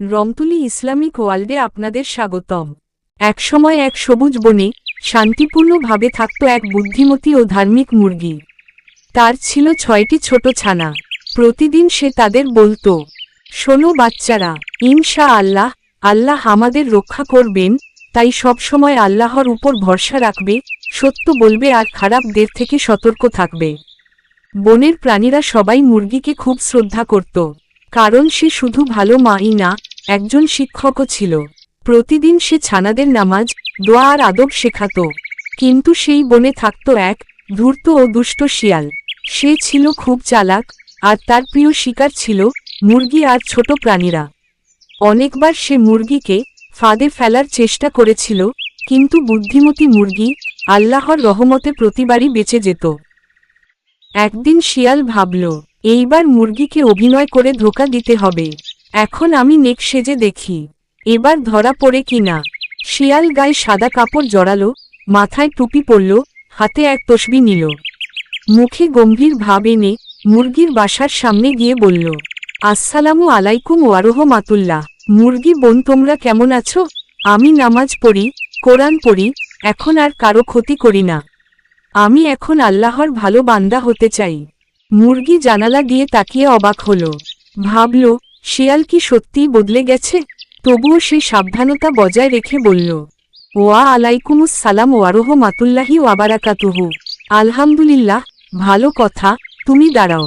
রমতুলি Islamic ওয়ার্ল্ডে আপনাদের স্বাগতম। একসময় এক সবুজ বনে শান্তিপূর্ণভাবে থাকত এক বুদ্ধিমতী ও ধার্মিক মুরগি। তার ছিল ছয়টি ছোট ছানা। প্রতিদিন সে তাদের বলতো, শোনো বাচ্চারা, ইনশা আল্লাহ আল্লাহ আমাদের রক্ষা করবেন, তাই সবসময় আল্লাহর উপর ভরসা রাখবে, সত্য বলবে আর খারাপদের থেকে সতর্ক থাকবে। বনের প্রাণীরা সবাই মুরগিকে খুব শ্রদ্ধা করত, কারণ সে শুধু ভালো মাই না একজন শিক্ষকও ছিল। প্রতিদিন সে ছানাদের নামাজ, দোয়া আর আদব শেখাত। কিন্তু সেই বনে থাকত এক ধূর্ত ও দুষ্ট শিয়াল। সে ছিল খুব চালাক আর তার প্রিয় শিকার ছিল মুরগি আর ছোট প্রাণীরা। অনেকবার সে মুরগিকে ফাঁদে ফেলার চেষ্টা করেছিল, কিন্তু বুদ্ধিমতী মুরগি আল্লাহর রহমতে প্রতিবারই বেঁচে যেত। একদিন শিয়াল ভাবল, এইবার মুরগিকে অভিনয় করে ধোকা দিতে হবে। এখন আমি নেক সেজে দেখি। এবার ধরা পড়ে কিনা শিয়াল গায়ে সাদা কাপড় জড়ালো, মাথায় টুপি পরল, হাতে এক তসবি নিল। মুখে গম্ভীর ভাব এনে মুরগির বাসার সামনে গিয়ে বলল, আসসালামু আলাইকুম ওয়ারহ মাতুল্লাহ মুরগি বোন, তোমরা কেমন আছো? আমি নামাজ পড়ি, কোরআন পড়ি, এখন আর কারও ক্ষতি করি না। আমি এখন আল্লাহর ভালো বান্দা হতে চাই। মুরগি জানালা দিয়ে তাকিয়ে অবাক হল। ভাবল শিয়াল কি সত্যিই বদলে গেছে? তবুও সে সাবধানতা বজায় রেখে বলল, ওয়া আলাইকুমুস সালাম ওয়ারহ মাতুল্লাহি ওয়াবারাকাতুহু আলহামদুলিল্লাহ, ভালো কথা, তুমি দাঁড়াও।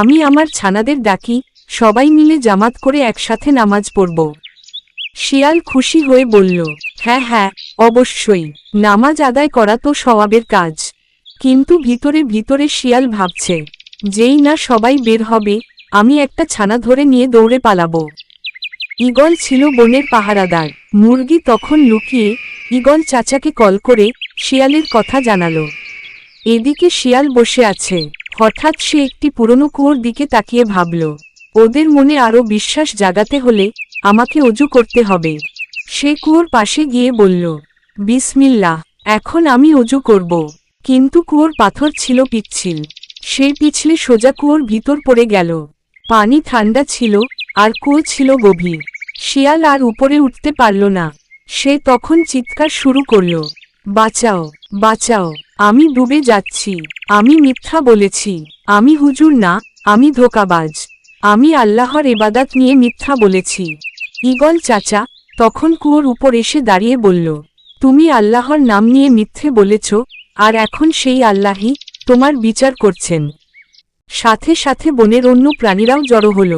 আমি আমার ছানাদের ডাকি, সবাই মিলে জামাত করে একসাথে নামাজ পড়ব। শিয়াল খুশি হয়ে বলল হ্যাঁ হ্যাঁ অবশ্যই, নামাজ আদায় করা তো সওয়াবের কাজ। কিন্তু ভিতরে ভিতরে শিয়াল ভাবছে, যেই না সবাই বের হবে আমি একটা ছানা ধরে নিয়ে দৌড়ে পালাবো। ইগল ছিল বনের পাহারাদার। মুরগি তখন লুকিয়ে ইগল চাচাকে কল করে শিয়ালের কথা জানালো। এদিকে শিয়াল বসে আছে। হঠাৎ সে একটি পুরনো কুয়োর দিকে তাকিয়ে ভাবল, ওদের মনে আরও বিশ্বাস জাগাতে হলে আমাকে অজু করতে হবে। সে কুয়োর পাশে গিয়ে বলল, বিসমিল্লাহ, এখন আমি অজু করব। কিন্তু কুয়োর পাথর ছিল পিচ্ছিল। সেই পিছলে সোজা কুয়োর ভিতর পড়ে গেল। পানি ঠান্ডা ছিল আর কুয়ো ছিল গভীর। শিয়াল আর উপরে উঠতে পারল না। সে তখন চিৎকার শুরু করল, বাঁচাও বাঁচাও, আমি ডুবে যাচ্ছি, আমি মিথ্যা বলেছি, আমি হুজুর না, আমি ধোকাবাজ, আমি আল্লাহর এবাদাত নিয়ে মিথ্যা বলেছি। ইগল চাচা তখন কুয়োর উপর এসে দাঁড়িয়ে বলল, তুমি আল্লাহর নাম নিয়ে মিথ্যে বলেছ, আর এখন সেই আল্লাহই তোমার বিচার করছেন। সাথে সাথে বনের অন্য প্রাণীরাও জড়ো হল।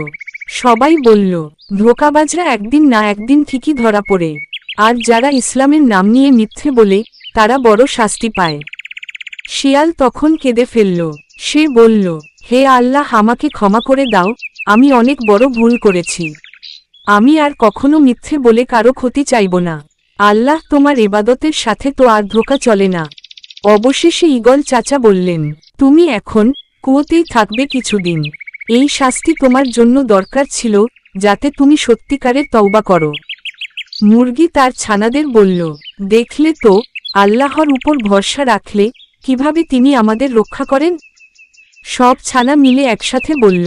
সবাই বলল, ধোকাবাজরা একদিন না একদিন ঠিকই ধরা পড়ে। আর যারা ইসলামের নাম নিয়ে মিথ্যে বলে, তারা বড় শাস্তি পায়। শিয়াল তখন কেঁদে ফেলল। সে বলল, হে আল্লাহ, আমাকে ক্ষমা করে দাও, আমি অনেক বড় ভুল করেছি। আমি আর কখনো মিথ্যে বলে কারও ক্ষতি চাইব না। আল্লাহ তোমার এবাদতের সাথে তো আর ধোকা চলে না। অবশেষে ইগল চাচা বললেন, তুমি এখন কুয়োতেই থাকবে কিছুদিন। এই শাস্তি তোমার জন্য দরকার ছিল, যাতে তুমি সত্যিকারের তওবা করো। মুরগি তার ছানাদের বলল, দেখলে তো, আল্লাহর উপর ভরসা রাখলে কীভাবে তিনি আমাদের রক্ষা করেন? সব ছানা মিলে একসাথে বলল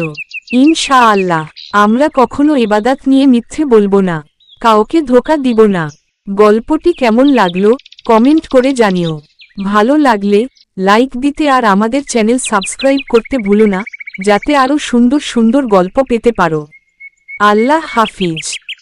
ইনশা আল্লাহ আমরা কখনো এবাদাত নিয়ে মিথ্যে বলব না, কাউকে ধোকা দিব না। গল্পটি কেমন লাগল, কমেন্ট করে জানিও। ভালো লাগলে লাইক দিতে আর আমাদের চ্যানেল সাবস্ক্রাইব করতে ভুলো না, যাতে আরও সুন্দর সুন্দর গল্প পেতে পারো। আল্লাহ হাফিজ।